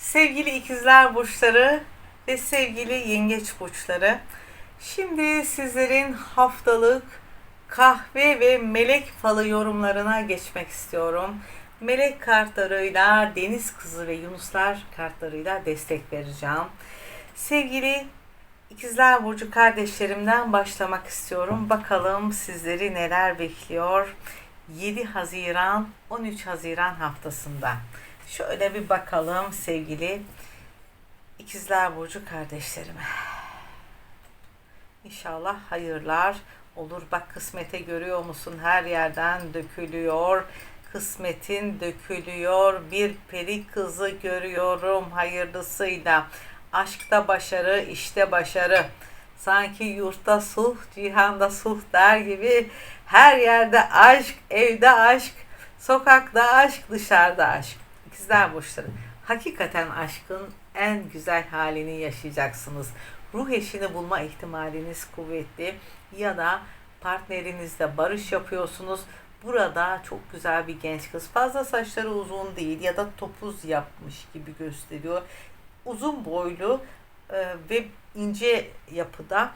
Sevgili ikizler burçları ve sevgili yengeç burçları. Şimdi sizlerin haftalık kahve ve melek falı yorumlarına geçmek istiyorum. Melek kartlarıyla Deniz Kızı ve Yunuslar kartlarıyla destek vereceğim. Sevgili İkizler Burcu kardeşlerimden başlamak istiyorum. Bakalım sizleri neler bekliyor 7 Haziran 13 Haziran haftasında. Şöyle bir bakalım sevgili İkizler Burcu kardeşlerime. İnşallah hayırlar olur. Bak kısmete görüyor musun? Her yerden dökülüyor. Kısmetin dökülüyor. Bir peri kızı görüyorum hayırlısıyla. Aşkta başarı, işte başarı. Sanki yurtta sulh, cihanda sulh der gibi her yerde aşk, evde aşk, sokakta aşk, dışarıda aşk. İkizler burçları. Hakikaten aşkın en güzel halini yaşayacaksınız. Ruh eşini bulma ihtimaliniz kuvvetli ya da partnerinizle barış yapıyorsunuz. Burada çok güzel bir genç kız. Fazla saçları uzun değil ya da topuz yapmış gibi gösteriyor. Uzun boylu e, ve ince yapıda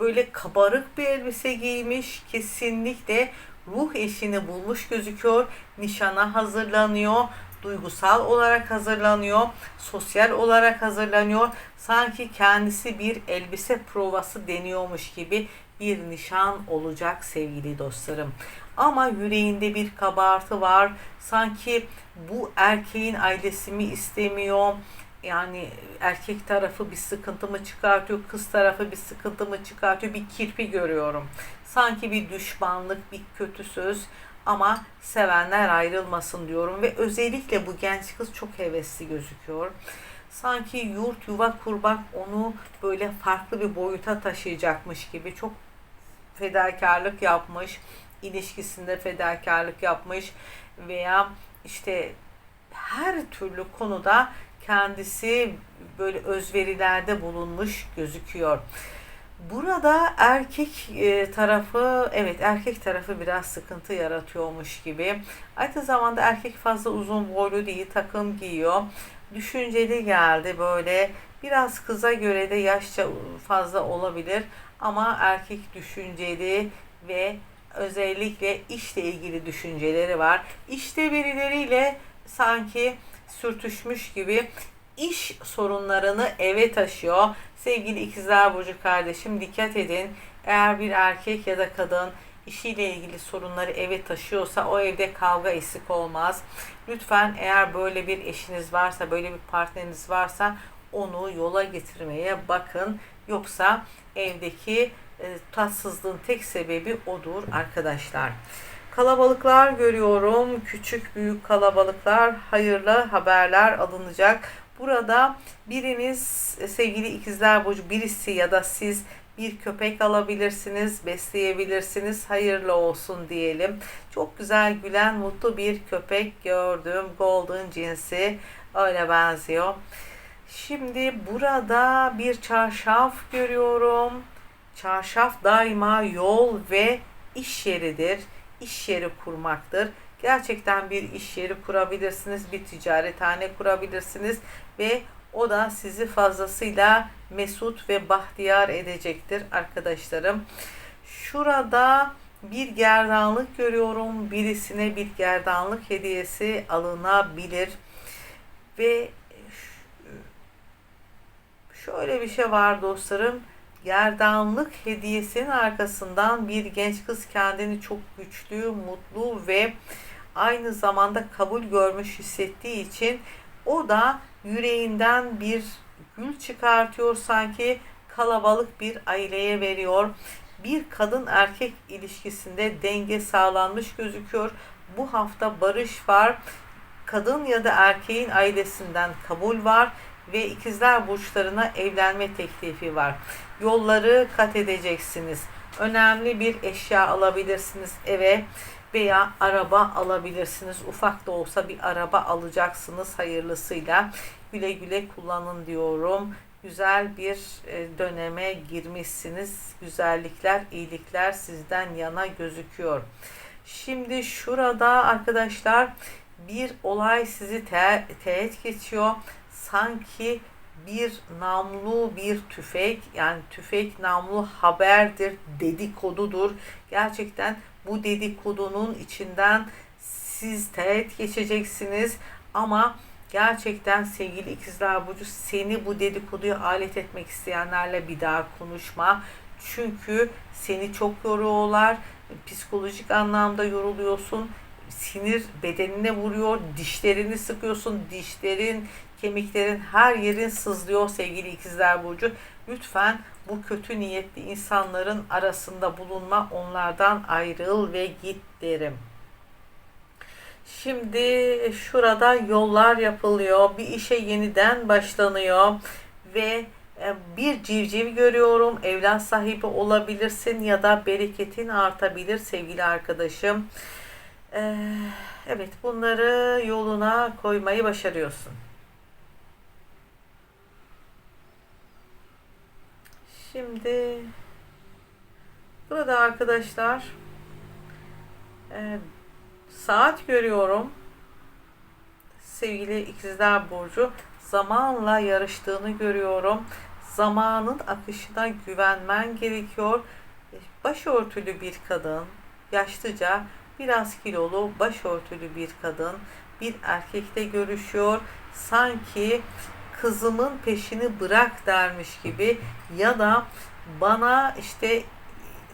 böyle kabarık bir elbise giymiş. Kesinlikle ruh eşini bulmuş gözüküyor. Nişana hazırlanıyor. Duygusal olarak hazırlanıyor. Sosyal olarak hazırlanıyor. Sanki kendisi bir elbise provası deniyormuş gibi bir nişan olacak sevgili dostlarım. Ama yüreğinde bir kabartı var. Sanki bu erkeğin ailesi mi istemiyor? Yani erkek tarafı bir sıkıntı mı çıkartıyor, kız tarafı bir sıkıntı mı çıkartıyor? Bir kirpi görüyorum. Sanki bir düşmanlık, bir kötü söz ama sevenler ayrılmasın diyorum ve özellikle bu genç kız çok hevesli gözüküyor. Sanki yurt yuva kurmak onu böyle farklı bir boyuta taşıyacakmış gibi çok fedakarlık yapmış, ilişkisinde fedakarlık yapmış veya işte her türlü konuda kendisi böyle özverilerde bulunmuş gözüküyor. Burada erkek e, tarafı evet erkek tarafı biraz sıkıntı yaratıyormuş gibi. Aynı zamanda erkek fazla uzun boylu değil takım giyiyor. Düşünceli geldi böyle. Biraz kıza göre de yaşça fazla olabilir ama erkek düşünceli ve özellikle işle ilgili düşünceleri var. İşte birileriyle sanki sürtüşmüş gibi iş sorunlarını eve taşıyor. Sevgili ikizler burcu kardeşim dikkat edin. Eğer bir erkek ya da kadın işiyle ilgili sorunları eve taşıyorsa o evde kavga eksik olmaz. Lütfen eğer böyle bir eşiniz varsa, böyle bir partneriniz varsa onu yola getirmeye bakın. Yoksa evdeki e, tatsızlığın tek sebebi odur arkadaşlar. Kalabalıklar görüyorum. Küçük büyük kalabalıklar, hayırlı haberler alınacak. Burada biriniz e, sevgili ikizler burcu birisi ya da siz bir köpek alabilirsiniz, besleyebilirsiniz. Hayırlı olsun diyelim. Çok güzel gülen mutlu bir köpek gördüm. Golden cinsi öyle benziyor. Şimdi burada bir çarşaf görüyorum. Çarşaf daima yol ve iş yeridir. İş yeri kurmaktır. Gerçekten bir iş yeri kurabilirsiniz, bir ticarethane kurabilirsiniz ve o da sizi fazlasıyla mesut ve bahtiyar edecektir arkadaşlarım. Şurada bir gerdanlık görüyorum. Birisine bir gerdanlık hediyesi alınabilir. Ve şöyle bir şey var dostlarım. Gerdanlık hediyesinin arkasından bir genç kız kendini çok güçlü, mutlu ve aynı zamanda kabul görmüş hissettiği için o da yüreğinden bir gül çıkartıyor sanki kalabalık bir aileye veriyor. Bir kadın erkek ilişkisinde denge sağlanmış gözüküyor. Bu hafta barış var. Kadın ya da erkeğin ailesinden kabul var ve ikizler burçlarına evlenme teklifi var. Yolları kat edeceksiniz. Önemli bir eşya alabilirsiniz eve veya araba alabilirsiniz. Ufak da olsa bir araba alacaksınız hayırlısıyla. Güle güle kullanın diyorum. Güzel bir e, döneme girmişsiniz. Güzellikler, iyilikler sizden yana gözüküyor. Şimdi şurada arkadaşlar Bir olay sizi te- teğet geçiyor. Sanki bir namlu bir tüfek yani tüfek namlu haberdir, dedikodudur. Gerçekten bu dedikodunun içinden siz teğet geçeceksiniz ama gerçekten sevgili ikizler burcu seni bu dedikoduya alet etmek isteyenlerle bir daha konuşma. Çünkü seni çok yoruyorlar. Psikolojik anlamda yoruluyorsun. Sinir bedenine vuruyor. Dişlerini sıkıyorsun. Dişlerin, kemiklerin her yerin sızlıyor sevgili ikizler burcu. Lütfen bu kötü niyetli insanların arasında bulunma. Onlardan ayrıl ve git derim. Şimdi şurada yollar yapılıyor. Bir işe yeniden başlanıyor ve e, bir civciv görüyorum. Evlat sahibi olabilirsin ya da bereketin artabilir sevgili arkadaşım. Ee, evet bunları yoluna koymayı başarıyorsun. Şimdi burada arkadaşlar e, saat görüyorum. Sevgili ikizler burcu zamanla yarıştığını görüyorum. Zamanın akışına güvenmen gerekiyor. Başörtülü bir kadın, yaşlıca biraz kilolu başörtülü bir kadın bir erkekle görüşüyor. Sanki kızımın peşini bırak dermiş gibi ya da bana işte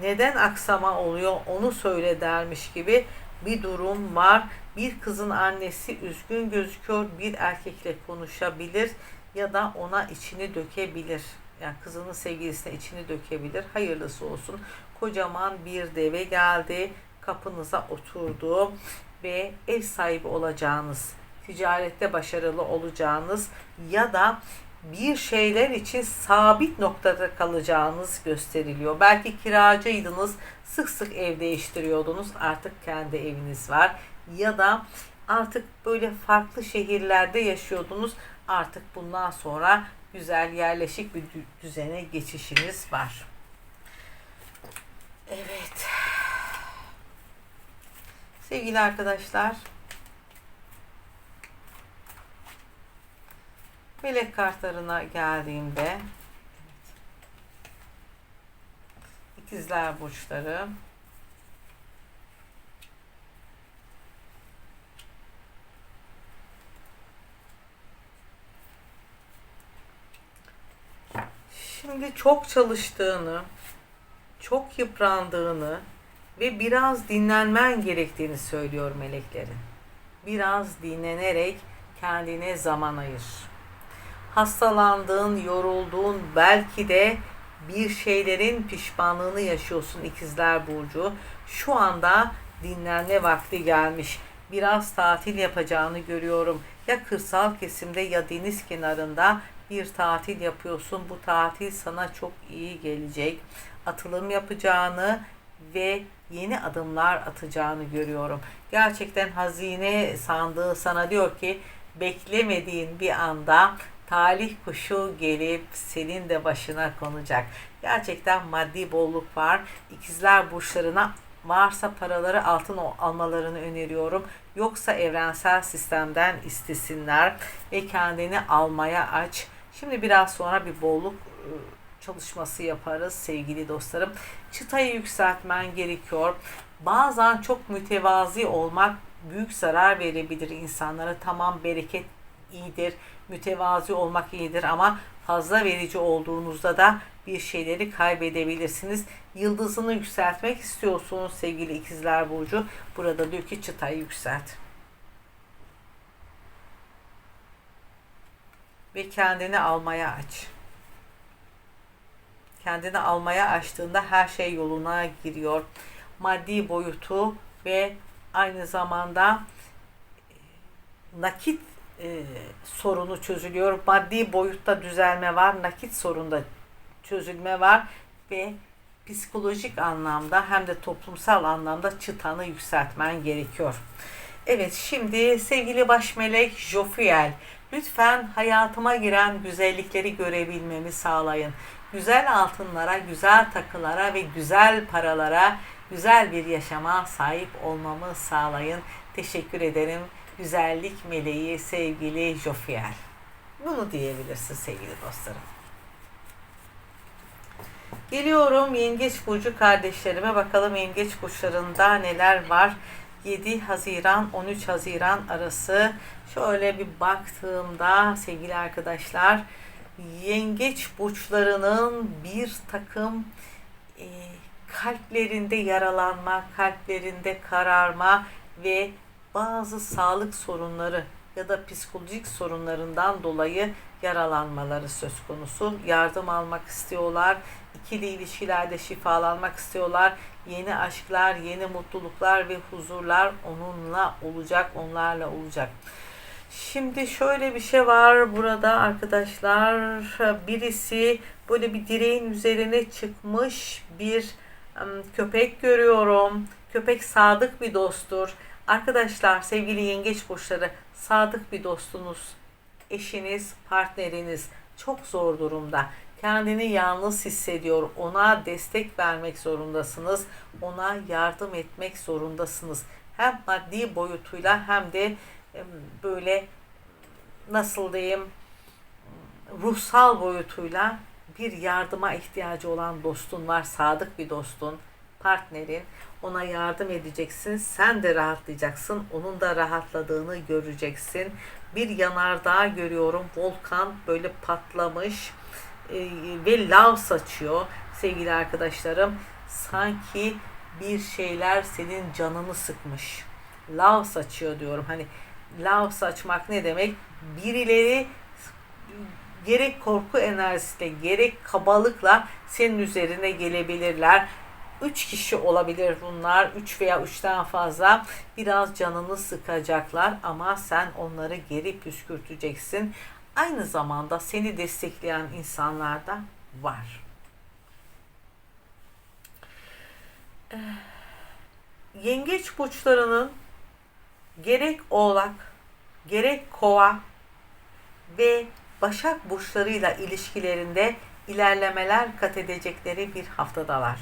neden aksama oluyor onu söyle dermiş gibi bir durum var. Bir kızın annesi üzgün gözüküyor. Bir erkekle konuşabilir ya da ona içini dökebilir. Yani kızının sevgilisine içini dökebilir. Hayırlısı olsun. Kocaman bir deve geldi. Kapınıza oturdu ve ev sahibi olacağınız, ticarette başarılı olacağınız ya da bir şeyler için sabit noktada kalacağınız gösteriliyor. Belki kiracıydınız, sık sık ev değiştiriyordunuz, artık kendi eviniz var. Ya da artık böyle farklı şehirlerde yaşıyordunuz, artık bundan sonra güzel yerleşik bir düzene geçişiniz var. Evet. Sevgili arkadaşlar, melek kartlarına geldiğimde evet, ikizler burçları. Şimdi çok çalıştığını, çok yıprandığını ve biraz dinlenmen gerektiğini söylüyor meleklerin. Biraz dinlenerek kendine zaman ayır. Hastalandığın, yorulduğun, belki de bir şeylerin pişmanlığını yaşıyorsun ikizler burcu. Şu anda dinlenme vakti gelmiş. Biraz tatil yapacağını görüyorum. Ya kırsal kesimde ya deniz kenarında bir tatil yapıyorsun. Bu tatil sana çok iyi gelecek. Atılım yapacağını ve yeni adımlar atacağını görüyorum. Gerçekten hazine sandığı sana diyor ki beklemediğin bir anda talih kuşu gelip senin de başına konacak. Gerçekten maddi bolluk var. İkizler burçlarına varsa paraları altın almalarını öneriyorum. Yoksa evrensel sistemden istesinler ve kendini almaya aç. Şimdi biraz sonra bir bolluk ıı, çalışması yaparız sevgili dostlarım. Çıtayı yükseltmen gerekiyor. Bazen çok mütevazi olmak büyük zarar verebilir insanlara. Tamam bereket iyidir, mütevazi olmak iyidir ama fazla verici olduğunuzda da bir şeyleri kaybedebilirsiniz. Yıldızını yükseltmek istiyorsunuz sevgili ikizler burcu. Burada diyor ki çıtayı yükselt. Ve kendini almaya aç kendini almaya açtığında her şey yoluna giriyor. Maddi boyutu ve aynı zamanda e, nakit e, sorunu çözülüyor. Maddi boyutta düzelme var, nakit sorunda çözülme var ve psikolojik anlamda hem de toplumsal anlamda çıtanı yükseltmen gerekiyor. Evet şimdi sevgili baş melek Jofiel lütfen hayatıma giren güzellikleri görebilmemi sağlayın güzel altınlara, güzel takılara ve güzel paralara, güzel bir yaşama sahip olmamı sağlayın. Teşekkür ederim. güzellik meleği sevgili Jofiel. Bunu diyebilirsin sevgili dostlarım. Geliyorum Yengeç Burcu kardeşlerime. Bakalım Yengeç Burçlarında neler var. 7 Haziran 13 Haziran arası şöyle bir baktığımda sevgili arkadaşlar yengeç burçlarının bir takım e, kalplerinde yaralanma, kalplerinde kararma ve bazı sağlık sorunları ya da psikolojik sorunlarından dolayı yaralanmaları söz konusu. Yardım almak istiyorlar. İkili ilişkilerde şifalanmak istiyorlar. Yeni aşklar, yeni mutluluklar ve huzurlar onunla olacak, onlarla olacak. Şimdi şöyle bir şey var burada arkadaşlar. Birisi böyle bir direğin üzerine çıkmış bir köpek görüyorum. Köpek sadık bir dosttur. Arkadaşlar sevgili yengeç burçları sadık bir dostunuz, eşiniz, partneriniz çok zor durumda. Kendini yalnız hissediyor. Ona destek vermek zorundasınız. Ona yardım etmek zorundasınız. Hem maddi boyutuyla hem de böyle nasıl diyeyim ruhsal boyutuyla bir yardıma ihtiyacı olan dostun var. Sadık bir dostun, partnerin. Ona yardım edeceksin. Sen de rahatlayacaksın. Onun da rahatladığını göreceksin. Bir yanardağ görüyorum. Volkan böyle patlamış e, ve lav saçıyor sevgili arkadaşlarım. Sanki bir şeyler senin canını sıkmış. Lav saçıyor diyorum. Hani lav saçmak ne demek? Birileri gerek korku enerjisiyle gerek kabalıkla senin üzerine gelebilirler. Üç kişi olabilir bunlar. Üç veya üçten fazla. Biraz canını sıkacaklar ama sen onları geri püskürteceksin. Aynı zamanda seni destekleyen insanlar da var. Yengeç burçlarının gerek oğlak, gerek kova ve başak burçlarıyla ilişkilerinde ilerlemeler kat edecekleri bir haftadalar.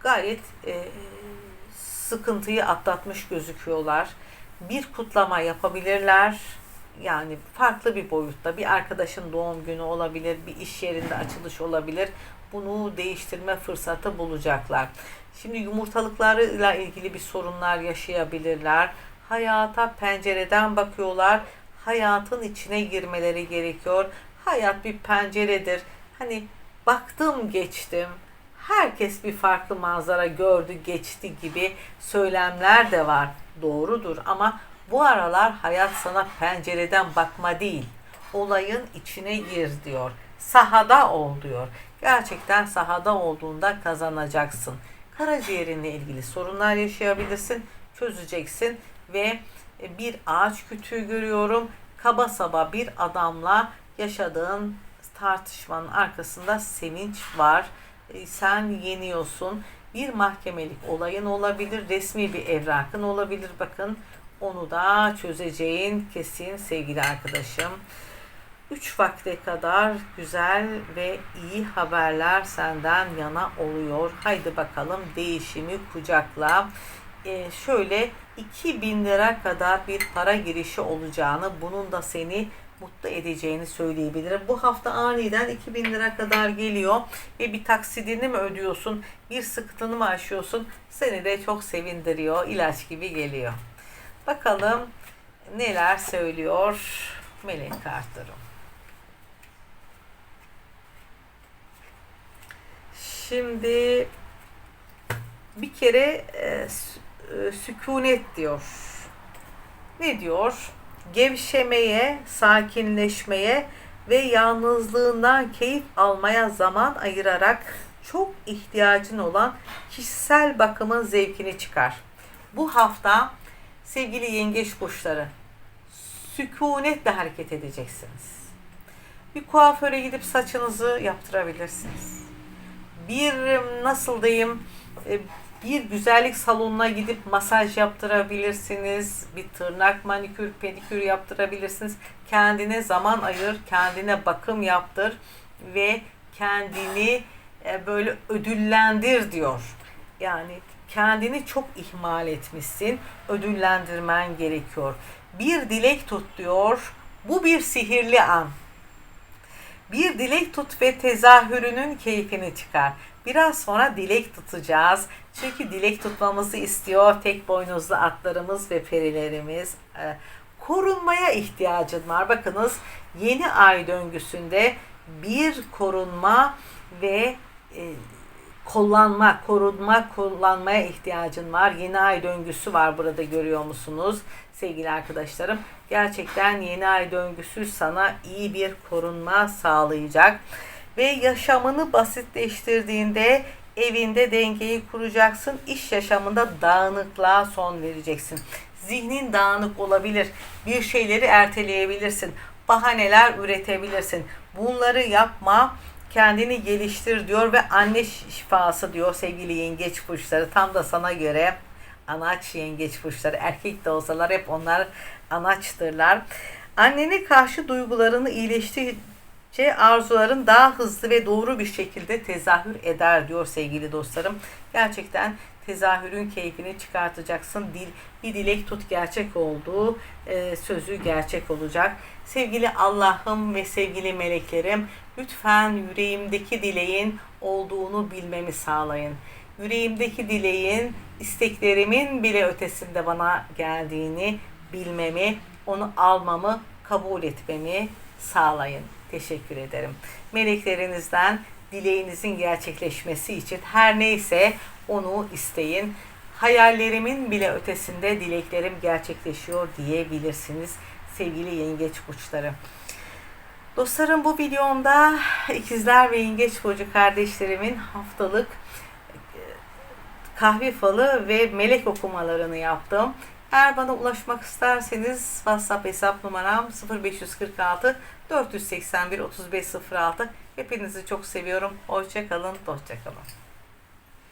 Gayet e, sıkıntıyı atlatmış gözüküyorlar. Bir kutlama yapabilirler. Yani farklı bir boyutta bir arkadaşın doğum günü olabilir, bir iş yerinde açılış olabilir. Bunu değiştirme fırsatı bulacaklar. Şimdi yumurtalıklarıyla ilgili bir sorunlar yaşayabilirler. Hayata pencereden bakıyorlar. Hayatın içine girmeleri gerekiyor. Hayat bir penceredir. Hani baktım geçtim. Herkes bir farklı manzara gördü geçti gibi söylemler de var. Doğrudur ama bu aralar hayat sana pencereden bakma değil. Olayın içine gir diyor. Sahada ol diyor. Gerçekten sahada olduğunda kazanacaksın karaciğerinle ilgili sorunlar yaşayabilirsin. Çözeceksin ve e, bir ağaç kütüğü görüyorum. Kaba saba bir adamla yaşadığın tartışmanın arkasında sevinç var. E, sen yeniyorsun. Bir mahkemelik olayın olabilir. Resmi bir evrakın olabilir. Bakın onu da çözeceğin kesin sevgili arkadaşım. 3 vakte kadar güzel ve iyi haberler senden yana oluyor. Haydi bakalım değişimi kucakla. Ee, şöyle 2000 lira kadar bir para girişi olacağını, bunun da seni mutlu edeceğini söyleyebilirim. Bu hafta aniden 2000 lira kadar geliyor ve bir taksidini mi ödüyorsun, bir sıkıntını mı aşıyorsun seni de çok sevindiriyor, ilaç gibi geliyor. Bakalım neler söylüyor melek kartlarım. Şimdi bir kere e, e, sükunet diyor. Ne diyor? Gevşemeye, sakinleşmeye ve yalnızlığından keyif almaya zaman ayırarak çok ihtiyacın olan kişisel bakımın zevkini çıkar. Bu hafta sevgili yengeç burçları sükunetle hareket edeceksiniz. Bir kuaföre gidip saçınızı yaptırabilirsiniz bir nasıl diyeyim e, bir güzellik salonuna gidip masaj yaptırabilirsiniz. Bir tırnak, manikür, pedikür yaptırabilirsiniz. Kendine zaman ayır, kendine bakım yaptır ve kendini e, böyle ödüllendir diyor. Yani kendini çok ihmal etmişsin. Ödüllendirmen gerekiyor. Bir dilek tut diyor. Bu bir sihirli an. Bir dilek tut ve tezahürünün keyfini çıkar. Biraz sonra dilek tutacağız. Çünkü dilek tutmamızı istiyor tek boynuzlu atlarımız ve perilerimiz. Ee, korunmaya ihtiyacın var. Bakınız yeni ay döngüsünde bir korunma ve e, kullanma, korunma, kullanmaya ihtiyacın var. Yeni ay döngüsü var burada görüyor musunuz sevgili arkadaşlarım? Gerçekten yeni ay döngüsü sana iyi bir korunma sağlayacak. Ve yaşamını basitleştirdiğinde evinde dengeyi kuracaksın. İş yaşamında dağınıklığa son vereceksin. Zihnin dağınık olabilir. Bir şeyleri erteleyebilirsin. Bahaneler üretebilirsin. Bunları yapma kendini geliştir diyor ve anne şifası diyor sevgili yengeç burçları tam da sana göre anaç yengeç burçları erkek de olsalar hep onlar anaçtırlar. Annene karşı duygularını iyileştirince arzuların daha hızlı ve doğru bir şekilde tezahür eder diyor sevgili dostlarım. Gerçekten tezahürün keyfini çıkartacaksın. Dil, bir dilek tut gerçek olduğu e, sözü gerçek olacak. Sevgili Allah'ım ve sevgili meleklerim lütfen yüreğimdeki dileğin olduğunu bilmemi sağlayın. Yüreğimdeki dileğin isteklerimin bile ötesinde bana geldiğini bilmemi, onu almamı, kabul etmemi sağlayın. Teşekkür ederim. Meleklerinizden dileğinizin gerçekleşmesi için her neyse onu isteyin. Hayallerimin bile ötesinde dileklerim gerçekleşiyor diyebilirsiniz sevgili yengeç burçları. Dostlarım bu videomda ikizler ve yengeç burcu kardeşlerimin haftalık e, kahve falı ve melek okumalarını yaptım. Eğer bana ulaşmak isterseniz WhatsApp hesap numaram 0546 481 3506. Hepinizi çok seviyorum. Hoşçakalın, hoşçakalın.